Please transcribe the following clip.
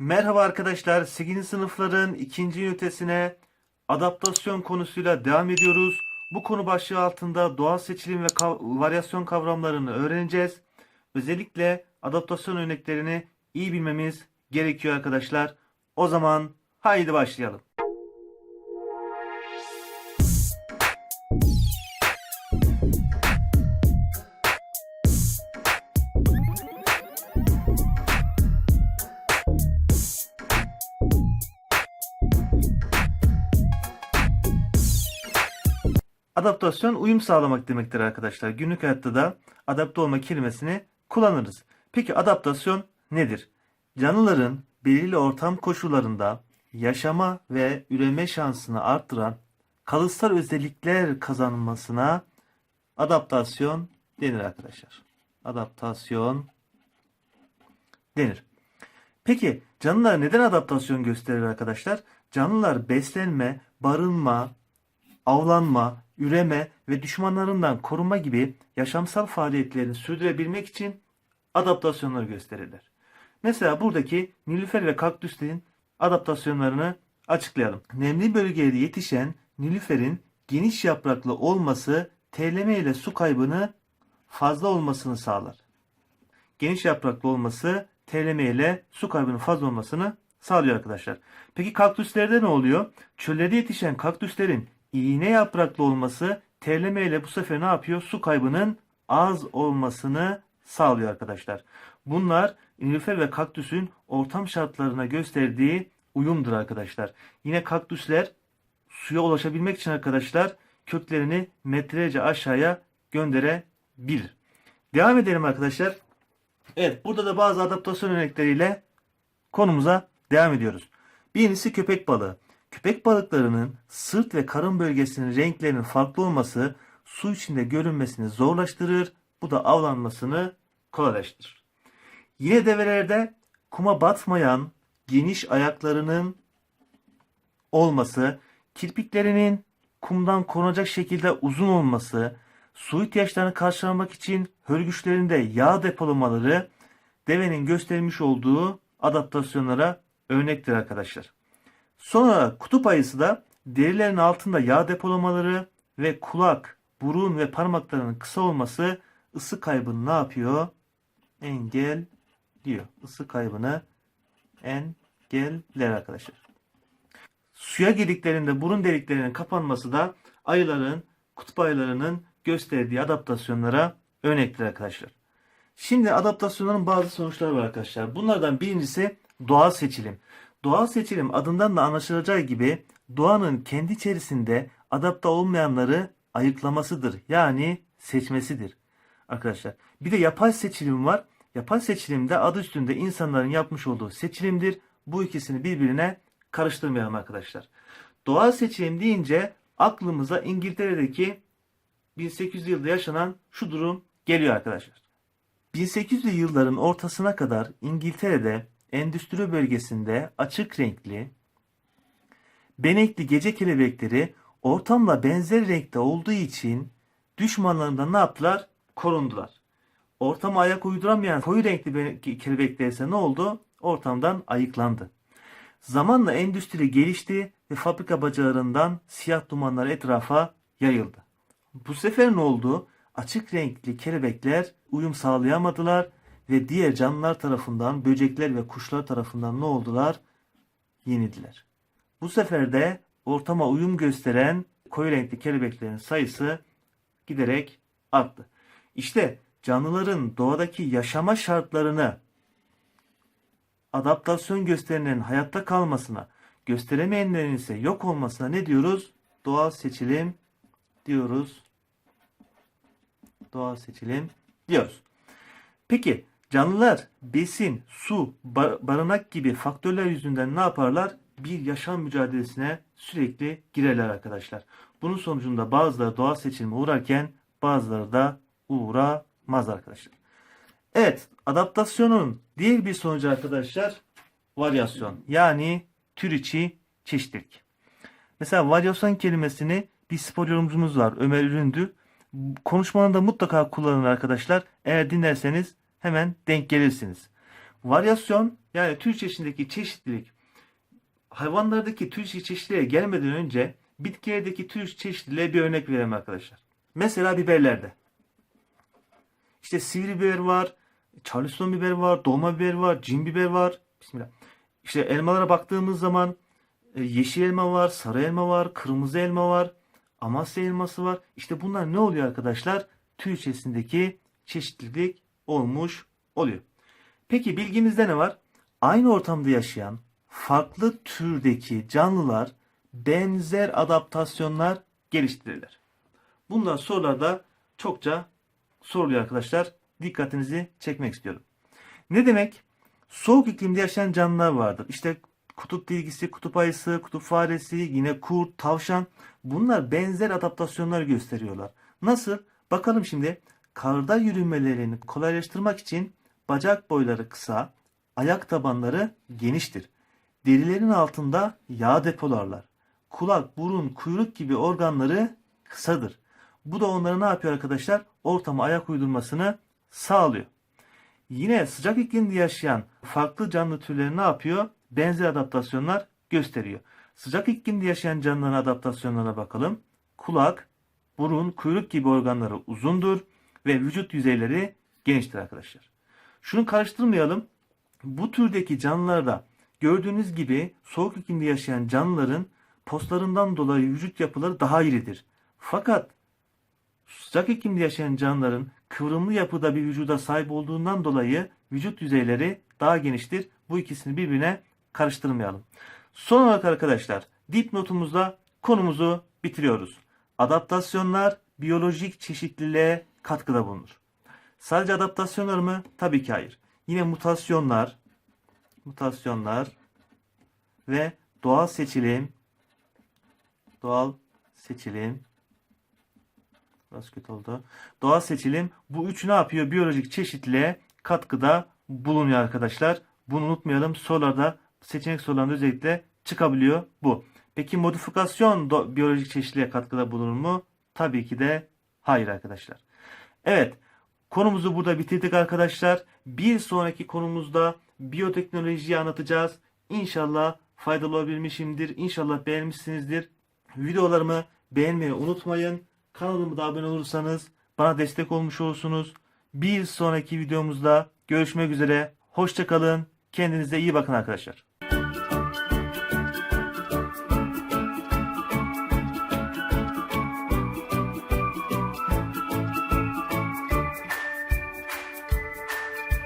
Merhaba arkadaşlar. 8. sınıfların ikinci ünitesine adaptasyon konusuyla devam ediyoruz. Bu konu başlığı altında doğal seçilim ve kav- varyasyon kavramlarını öğreneceğiz. Özellikle adaptasyon örneklerini iyi bilmemiz gerekiyor arkadaşlar. O zaman haydi başlayalım. Adaptasyon uyum sağlamak demektir arkadaşlar. Günlük hayatta da adapte olma kelimesini kullanırız. Peki adaptasyon nedir? Canlıların belirli ortam koşullarında yaşama ve üreme şansını arttıran kalıtsal özellikler kazanmasına adaptasyon denir arkadaşlar. Adaptasyon denir. Peki canlılar neden adaptasyon gösterir arkadaşlar? Canlılar beslenme, barınma, avlanma, üreme ve düşmanlarından korunma gibi yaşamsal faaliyetlerini sürdürebilmek için adaptasyonları gösterirler. Mesela buradaki nilüfer ve kaktüslerin adaptasyonlarını açıklayalım. Nemli bölgede yetişen nilüferin geniş yapraklı olması terleme ile su kaybını fazla olmasını sağlar. Geniş yapraklı olması terleme ile su kaybının fazla olmasını sağlıyor arkadaşlar. Peki kaktüslerde ne oluyor? Çöllerde yetişen kaktüslerin iğne yapraklı olması terleme ile bu sefer ne yapıyor? Su kaybının az olmasını sağlıyor arkadaşlar. Bunlar nilüfer ve kaktüsün ortam şartlarına gösterdiği uyumdur arkadaşlar. Yine kaktüsler suya ulaşabilmek için arkadaşlar köklerini metrelerce aşağıya gönderebilir. Devam edelim arkadaşlar. Evet burada da bazı adaptasyon örnekleriyle konumuza devam ediyoruz. Birincisi köpek balığı. Köpek balıklarının sırt ve karın bölgesinin renklerinin farklı olması su içinde görünmesini zorlaştırır. Bu da avlanmasını kolaylaştırır. Yine develerde kuma batmayan geniş ayaklarının olması, kirpiklerinin kumdan korunacak şekilde uzun olması, su ihtiyaçlarını karşılamak için hörgüçlerinde yağ depolamaları devenin göstermiş olduğu adaptasyonlara örnektir arkadaşlar. Sonra kutup ayısı da derilerin altında yağ depolamaları ve kulak, burun ve parmaklarının kısa olması ısı kaybını ne yapıyor? Engel diyor. Isı kaybını engeller arkadaşlar. Suya girdiklerinde burun deliklerinin kapanması da ayıların, kutup ayılarının gösterdiği adaptasyonlara örnektir arkadaşlar. Şimdi adaptasyonların bazı sonuçları var arkadaşlar. Bunlardan birincisi doğal seçilim. Doğal seçilim adından da anlaşılacağı gibi doğanın kendi içerisinde adapte olmayanları ayıklamasıdır. Yani seçmesidir. Arkadaşlar bir de yapay seçilim var. Yapay seçilimde adı üstünde insanların yapmış olduğu seçilimdir. Bu ikisini birbirine karıştırmayalım arkadaşlar. Doğal seçilim deyince aklımıza İngiltere'deki 1800 yılda yaşanan şu durum geliyor arkadaşlar. 1800'lü yılların ortasına kadar İngiltere'de endüstri bölgesinde açık renkli, benekli gece kelebekleri ortamla benzer renkte olduğu için düşmanlarından ne yaptılar? Korundular. Ortama ayak uyduramayan koyu renkli be- kelebekler ise ne oldu? Ortamdan ayıklandı. Zamanla endüstri gelişti ve fabrika bacalarından siyah dumanlar etrafa yayıldı. Bu sefer ne oldu? Açık renkli kelebekler uyum sağlayamadılar ve diğer canlılar tarafından, böcekler ve kuşlar tarafından ne oldular? Yenildiler. Bu sefer de ortama uyum gösteren koyu renkli kelebeklerin sayısı giderek arttı. İşte canlıların doğadaki yaşama şartlarını adaptasyon gösterenin hayatta kalmasına, gösteremeyenlerin ise yok olmasına ne diyoruz? Doğal seçilim diyoruz. Doğal seçilim diyoruz. Peki canlılar besin, su, bar- barınak gibi faktörler yüzünden ne yaparlar? Bir yaşam mücadelesine sürekli girerler arkadaşlar. Bunun sonucunda bazıları doğal seçilime uğrarken bazıları da uğramaz arkadaşlar. Evet, adaptasyonun diğer bir sonucu arkadaşlar varyasyon. Yani tür içi çeşitlilik. Mesela varyasyon kelimesini bir spor yorumcumuz var Ömer Üründü. Konuşmalarında mutlaka kullanın arkadaşlar. Eğer dinlerseniz hemen denk gelirsiniz. Varyasyon Yani tür çeşidindeki çeşitlilik hayvanlardaki tür çeşitliliğe gelmeden önce bitkilerdeki tür çeşitliliğe bir örnek verelim arkadaşlar. Mesela biberlerde. İşte sivri biber var, charleston biber var, dolma biber var, cin biber var. Bismillah. İşte elmalara baktığımız zaman e, yeşil elma var, sarı elma var, kırmızı elma var, Amasya elması var. İşte bunlar ne oluyor arkadaşlar? Tür içerisindeki çeşitlilik olmuş oluyor. Peki bilgimizde ne var? Aynı ortamda yaşayan farklı türdeki canlılar benzer adaptasyonlar geliştirirler. Bunlar sorularda çokça soruluyor arkadaşlar. Dikkatinizi çekmek istiyorum. Ne demek? Soğuk iklimde yaşayan canlılar vardır. İşte kutup bilgisi, kutup ayısı, kutup faresi, yine kurt, tavşan. Bunlar benzer adaptasyonlar gösteriyorlar. Nasıl? Bakalım şimdi. Karda yürümelerini kolaylaştırmak için bacak boyları kısa, ayak tabanları geniştir. Derilerin altında yağ depolarlar. Kulak, burun, kuyruk gibi organları kısadır. Bu da onlara ne yapıyor arkadaşlar? Ortama ayak uydurmasını sağlıyor. Yine sıcak iklimde yaşayan farklı canlı türleri ne yapıyor? Benzer adaptasyonlar gösteriyor. Sıcak iklimde yaşayan canlıların adaptasyonlarına bakalım. Kulak, burun, kuyruk gibi organları uzundur ve vücut yüzeyleri geniştir arkadaşlar. Şunu karıştırmayalım. Bu türdeki canlılarda gördüğünüz gibi soğuk iklimde yaşayan canlıların postlarından dolayı vücut yapıları daha iridir. Fakat sıcak iklimde yaşayan canlıların kıvrımlı yapıda bir vücuda sahip olduğundan dolayı vücut yüzeyleri daha geniştir. Bu ikisini birbirine karıştırmayalım. Son olarak arkadaşlar dipnotumuzda konumuzu bitiriyoruz. Adaptasyonlar biyolojik çeşitliliğe katkıda bulunur. Sadece adaptasyonlar mı? Tabii ki hayır. Yine mutasyonlar, mutasyonlar ve doğal seçilim, doğal seçilim, biraz kötü oldu. Doğal seçilim bu üç ne yapıyor? Biyolojik çeşitliliğe katkıda bulunuyor arkadaşlar. Bunu unutmayalım. Sorularda seçenek sorularında özellikle çıkabiliyor bu. Peki modifikasyon biyolojik çeşitliliğe katkıda bulunur mu? Tabii ki de hayır arkadaşlar. Evet, konumuzu burada bitirdik arkadaşlar. Bir sonraki konumuzda biyoteknolojiyi anlatacağız. İnşallah faydalı olabilmişimdir. İnşallah beğenmişsinizdir. Videolarımı beğenmeyi unutmayın. Kanalıma da abone olursanız bana destek olmuş olursunuz. Bir sonraki videomuzda görüşmek üzere. Hoşçakalın. Kendinize iyi bakın arkadaşlar.